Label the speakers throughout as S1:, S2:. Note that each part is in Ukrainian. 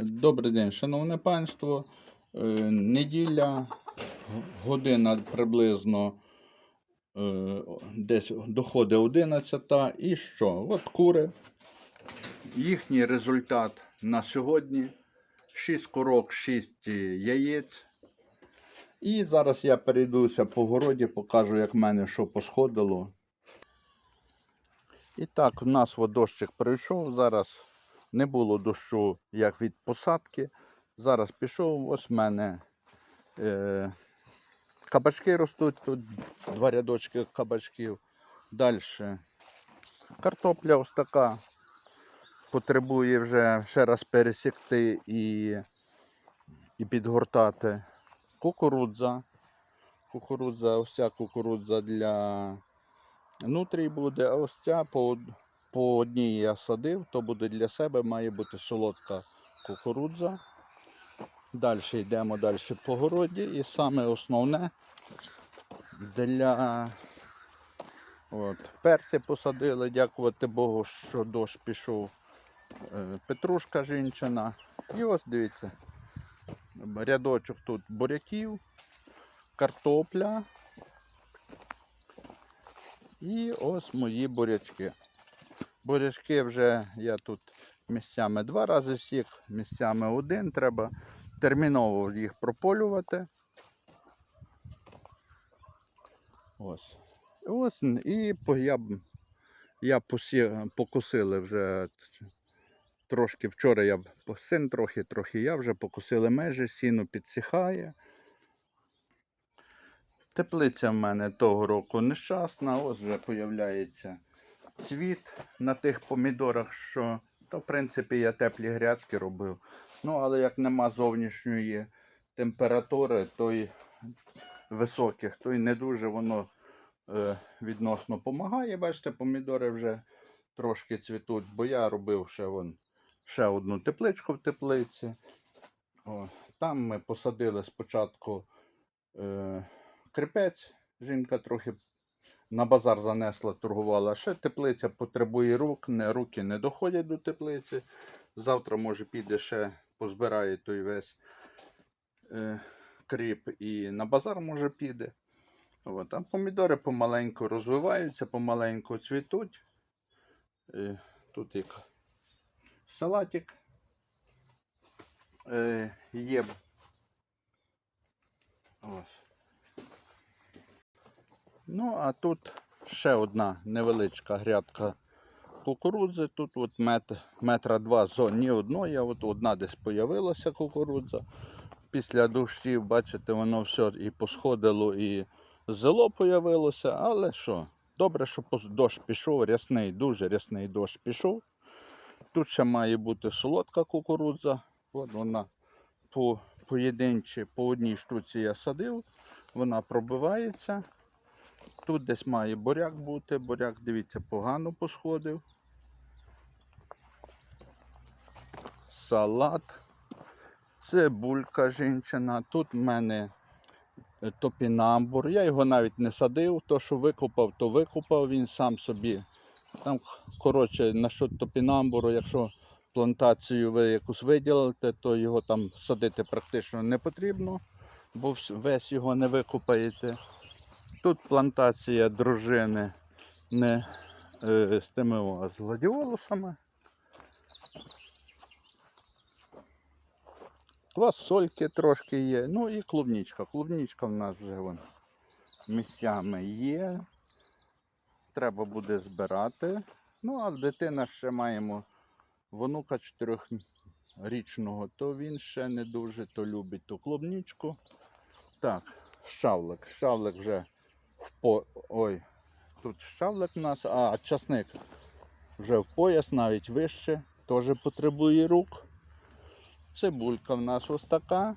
S1: Добрий день, шановне панство. Е, Неділя, година приблизно е, десь доходить 11. І що? От кури. Їхній результат на сьогодні 6 курок, 6 яєць. І зараз я перейдуся по городі, покажу, як в мене що посходило. І так, у нас от дощик прийшов. Зараз не було дощу, як від посадки. Зараз пішов, ось в мене е, кабачки ростуть, тут два рядочки кабачків. Далі картопля ось така. Потребує вже ще раз пересікти і, і підгортати. Кукурудза. Кукурудза, ось ця кукурудза для нутрій буде, а ось ця по, по одній я садив, то буде для себе, має бути солодка кукурудза. Далі йдемо далі по городі. І саме основне для от, перці посадили, дякувати Богу, що дощ пішов. Е, Петрушка жінчина. І ось дивіться, рядочок тут буряків, картопля. І ось мої бурячки. Бурячки вже я тут місцями два рази сік, місцями один. Треба терміново їх прополювати. Ось. Ось і я, я посі, покусили вже трошки вчора я син трохи, трохи я вже покусили межі, сіно підсихає. Теплиця в мене того року нещасна, ось вже появляється цвіт на тих помідорах, що то, в принципі, я теплі грядки робив. Ну, але як нема зовнішньої температури, то й високих, то й не дуже воно е, відносно допомагає. Бачите, помідори вже трошки цвітуть, бо я робив ще, вон, ще одну тепличку в теплиці. О, там ми посадили спочатку е, крипець. Жінка трохи на базар занесла, торгувала. Ще теплиця потребує рук, не, руки не доходять до теплиці. Завтра, може, піде ще позбирає той весь е, кріп і на базар може піде. От. А помідори помаленьку розвиваються, помаленьку цвітуть. Е, тут як салатик. Е, є. Ось. Ну, а тут ще одна невеличка грядка кукурудзи. Тут от метр, метра два зо ні одної, от одна десь появилася кукурудза. Після дощів, бачите, воно все і посходило, і зело появилося. Але що? Добре, що дощ пішов, рясний, дуже рясний дощ пішов. Тут ще має бути солодка кукурудза. От вона по поєдинчі, по одній штуці я садив, вона пробивається. Тут десь має буряк бути. Буряк, дивіться, погано посходив. Салат. Цибулька жінчина. Тут в мене е, топінамбур. Я його навіть не садив, то що викопав, то викопав він сам собі. Там, коротше, насчет топінамбуру, якщо плантацію ви якусь виділите, то його там садити практично не потрібно, бо весь його не викопаєте. Тут плантація дружини не е, з тими а з гладіолусами. Квасольки трошки є. Ну і клубничка. Клубничка в нас вже вон місцями є. Треба буде збирати. Ну, а дитина ще маємо внука чотирьохрічного, то він ще не дуже то любить ту клубничку. Так, щавлик. Щавлик вже по... Ой, тут щавлик у нас, а часник вже в пояс, навіть вище, теж потребує рук. Цибулька в нас ось така.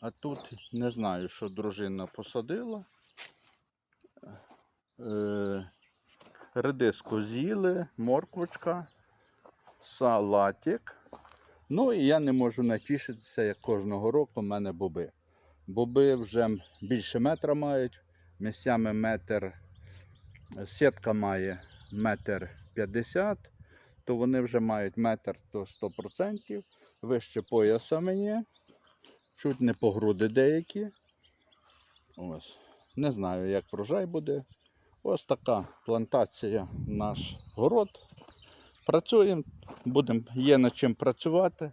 S1: А тут не знаю, що дружина посадила. Е, редиску з'їли, морквочка, салатик. Ну і я не можу натішитися, як кожного року в мене боби. Боби вже більше метра мають, місцями метр, сітка має метр п'ятдесят. то вони вже мають метр то 100%, вище пояса мені, чуть не по груди деякі. Ось. Не знаю, як врожай буде. Ось така плантація наш город. Працюємо, будемо, є над чим працювати.